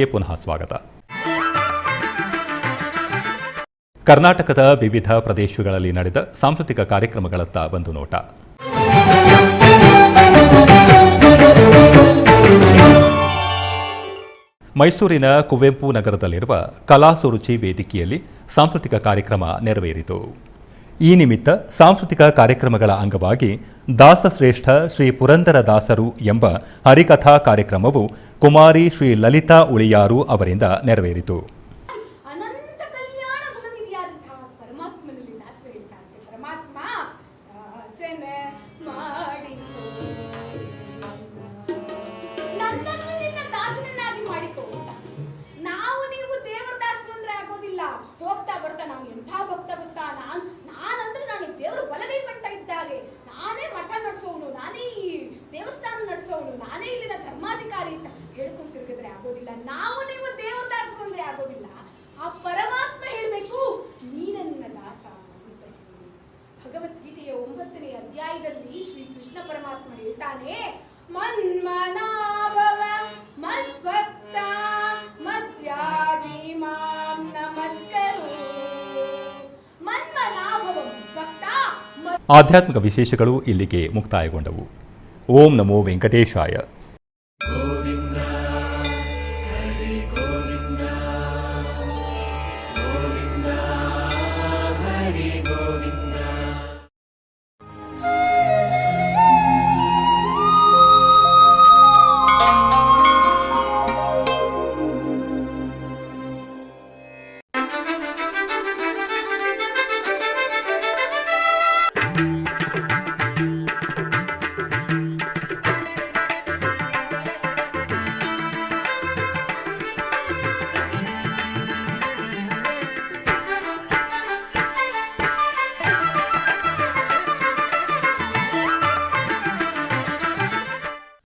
ಕಾರ್ಯಕ್ರಮಕ್ಕೆ ಪುನಃ ಸ್ವಾಗತ. ಕರ್ನಾಟಕದ ವಿವಿಧ ಪ್ರದೇಶಗಳಲ್ಲಿ ನಡೆದ ಸಾಂಸ್ಕೃತಿಕ ಕಾರ್ಯಕ್ರಮಗಳತ್ತ ಒಂದು ನೋಟ. ಮೈಸೂರಿನ ಕುವೆಂಪು ನಗರದಲ್ಲಿರುವ ಕಲಾ ಸುರುಚಿ ವೇದಿಕೆಯಲ್ಲಿ ಸಾಂಸ್ಕೃತಿಕ ಕಾರ್ಯಕ್ರಮ ನೆರವೇರಿತು. ಈ ನಿಮಿತ್ತ ಸಾಂಸ್ಕೃತಿಕ ಕಾರ್ಯಕ್ರಮಗಳ ಅಂಗವಾಗಿ ದಾಸಶ್ರೇಷ್ಠ ಶ್ರೀ ಪುರಂದರ ದಾಸರು ಎಂಬ ಹರಿಕಥಾ ಕಾರ್ಯಕ್ರಮವು ಕುಮಾರಿ ಶ್ರೀ ಲಲಿತಾ ಉಳಿಯಾರು ಅವರಿಂದ ನೆರವೇರಿತು. ಪರಮಾತ್ಮ ಭಗವದ್ಗೀತೆಯ ಒಂಬತ್ತನೇ ಅಧ್ಯಾಯದಲ್ಲಿ ಶ್ರೀ ಕೃಷ್ಣ ಪರಮಾತ್ಮ ಹೇಳ್ತಾನೆ, ಮನ್ಮನಾಭವ ಮದ್ಭಕ್ತ ಮಧ್ಯಾಜಿ ಮಾಂ ನಮಸ್ಕರು. ಮನ್ಮನಾಭವ ಭಕ್ತ ಆಧ್ಯಾತ್ಮಿಕ ವಿಶೇಷಗಳು ಇಲ್ಲಿಗೆ ಮುಕ್ತಾಯಗೊಂಡವು. ಓಂ ನಮೋ ವೆಂಕಟೇಶಾಯ.